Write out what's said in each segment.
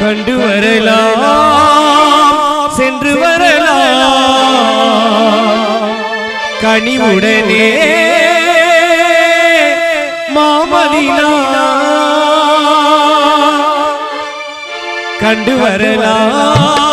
கண்டு வரலாம். சென்று வரலாம். கனிவுடனே மாமதினா. கண்டு வரலாம்.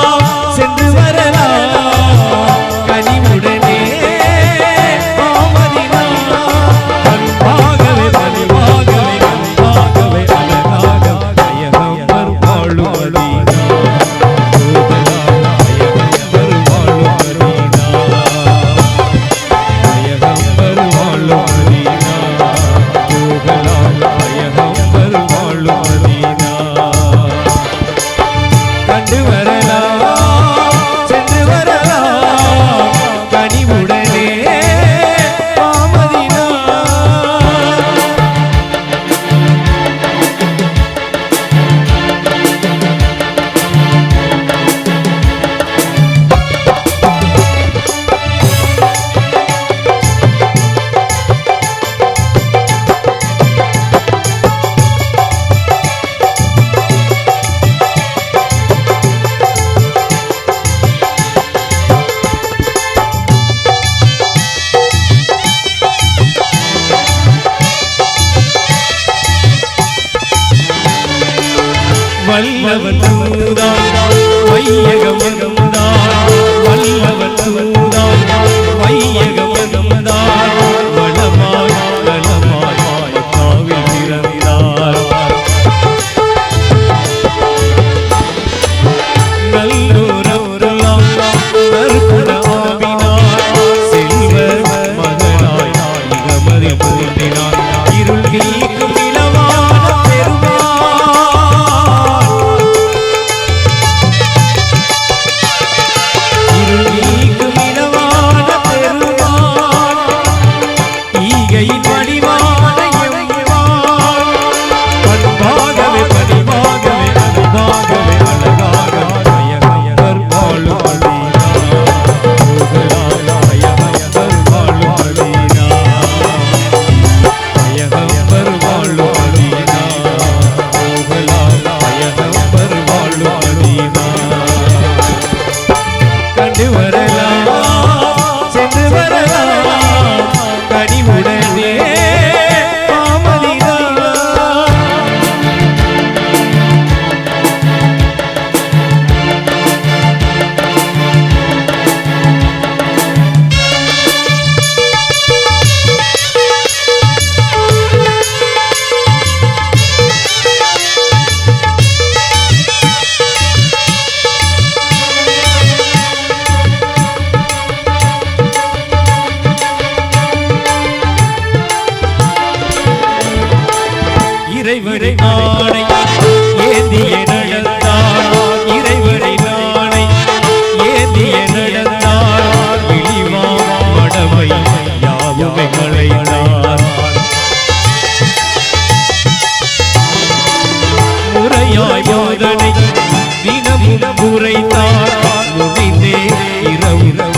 வல்லவன் வல்லவன் இறைவரை நாணை. ஏந்திய நடந்தார் இறைவரை நாணை. ஏந்திய நடந்தார் விழிவாடவை யாவுமே களையார் முறையாய் போதனை தினமும் உரைத்தார் முடிந்தே இரவு.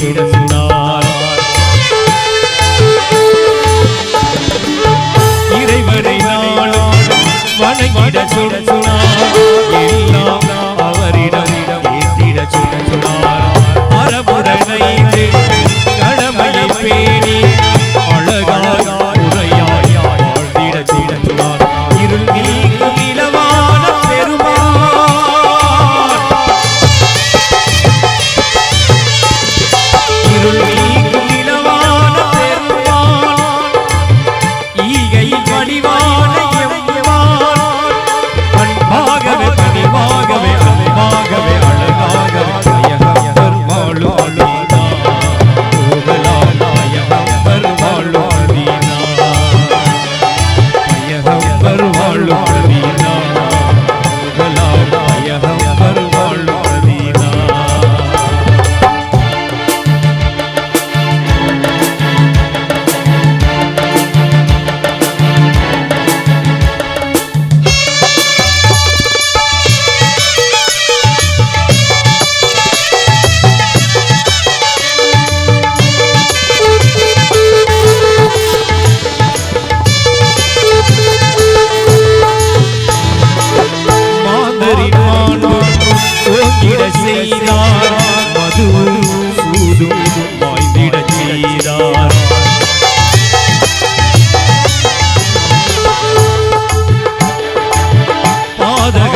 கிடந்தார். இறைவனை நாளும் வணங்கிட சொல் பாதக